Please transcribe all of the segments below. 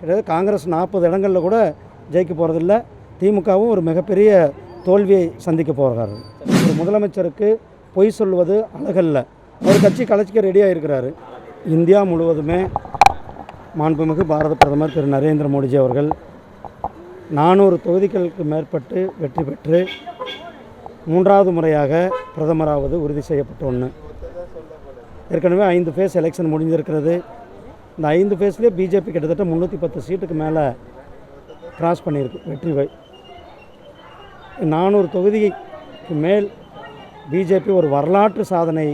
கிட்டத்தட்ட காங்கிரஸ் நாற்பது இடங்களில் கூட ஜெயிக்க போகிறதில்ல திமுகவும் ஒரு மிகப்பெரிய தோல்வியை சந்திக்க போகிறாரு ஒரு முதலமைச்சருக்கு பொய் சொல்வது அழகல்ல. அவர் கட்சி கலைச்சிக்க ரெடியாக இருக்கிறாரு இந்தியா முழுவதுமே மாண்புமிகு பாரத பிரதமர் திரு நரேந்திர மோடிஜி அவர்கள் நானூறு தொகுதிகளுக்கு மேற்பட்டு வெற்றி பெற்று மூன்றாவது முறையாக பிரதமராவது உறுதி செய்யப்பட்ட ஒன்று ஏற்கனவே ஐந்து ஃபேஸ் எலெக்ஷன் முடிஞ்சிருக்கிறது. இந்த ஐந்து ஃபேஸ்லேயே பிஜேபி கிட்டத்தட்ட முந்நூற்றி பத்து சீட்டுக்கு மேலே கிராஸ் பண்ணியிருக்கு. வெற்றி வை. நானூறு தொகுதிக்கு மேல் பிஜேபி ஒரு வரலாற்று சாதனை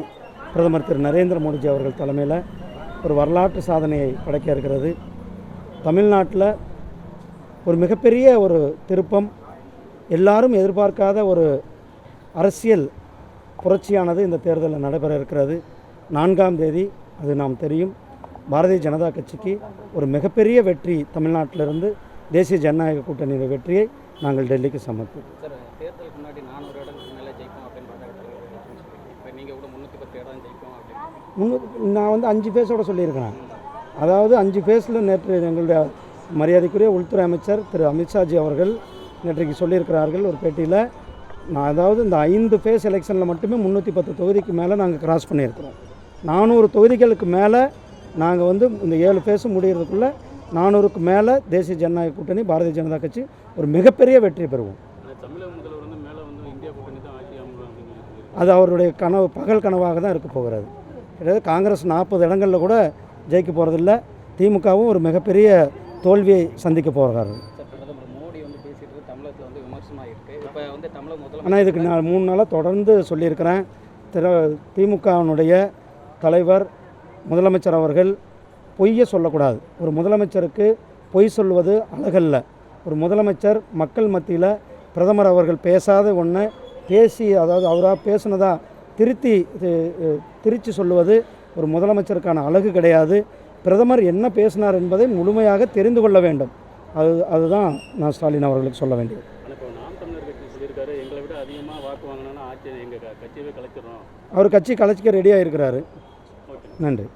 பிரதமர் திரு நரேந்திர மோடிஜி அவர்கள் தலைமையில் ஒரு வரலாற்று சாதனையை படைக்க இருக்கிறது. தமிழ்நாட்டில் ஒரு மிகப்பெரிய ஒரு திருப்பம். எல்லாரும் எதிர்பார்க்காத ஒரு அரசியல் புரட்சியானது இந்த தேர்தலில் நடைபெற இருக்கிறது. நான்காம் தேதி அது நாம் தெரியும். பாரதிய ஜனதா கட்சிக்கு ஒரு மிகப்பெரிய வெற்றி தமிழ்நாட்டிலிருந்து தேசிய ஜனநாயக கூட்டணியின் வெற்றியை நாங்கள் டெல்லிக்கு சமர்ப்போம் நான் வந்து அஞ்சு ஃபேஸோட சொல்லியிருக்கிறேன். அதாவது அஞ்சு ஃபேஸில் நேற்று எங்களுடைய மரியாதைக்குரிய உள்துறை அமைச்சர் திரு அமித்ஷாஜி அவர்கள் நேற்றைக்கு சொல்லியிருக்கிறார்கள் ஒரு பேட்டியில் நான் அதாவது இந்த ஐந்து ஃபேஸ் எலெக்ஷனில் மட்டுமே முந்நூற்றி பத்து தொகுதிக்கு மேலே நாங்கள் கிராஸ் பண்ணியிருக்கிறோம். நானூறு தொகுதிகளுக்கு மேலே நாங்கள் வந்து இந்த ஏழு ஃபேஸும் முடிகிறதுக்குள்ளே நானூறுக்கு மேலே தேசிய ஜனநாயக கூட்டணி பாரதிய ஜனதா கட்சி ஒரு மிகப்பெரிய வெற்றி பெறுவோம். அது அவருடைய கனவு பகல் கனவாக தான் இருக்க போகிறது. கிட்டத்தட்ட காங்கிரஸ் நாற்பது இடங்களில் கூட ஜெயிக்க போகிறதில்ல. திமுகவும் ஒரு மிகப்பெரிய தோல்வியை சந்திக்க போகிறாரு சார் பிரதமர் மோடி வந்து பேசிட்டு தமிழகத்தில் வந்து விமர்சனம் இருக்கு இப்போ வந்து தமிழக முதல்வர் ஆனால் இதுக்கு நான் மூணு நாளாக தொடர்ந்து சொல்லியிருக்கிறேன். திரு திமுகவினுடைய தலைவர் முதலமைச்சர் அவர்கள் பொய்யை சொல்லக்கூடாது. ஒரு முதலமைச்சருக்கு பொய் சொல்வது அழகல்ல. ஒரு முதலமைச்சர் மக்கள் மத்தியில் பிரதமர் அவர்கள் பேசாத ஒன்று பேசி அதாவது அவராக பேசுனதா திருத்தி திருச்சி சொல்லுவது ஒரு முதலமைச்சருக்கான அழகு கிடையாது. பிரதமர் என்ன பேசினார் என்பதை முழுமையாக தெரிந்து கொள்ள வேண்டும். அது அதுதான் நான் ஸ்டாலின் அவர்களுக்கு சொல்ல வேண்டியது. அவர் கட்சி கலைச்சிக்க ரெடியாக இருக்கிறாரு நன்றி.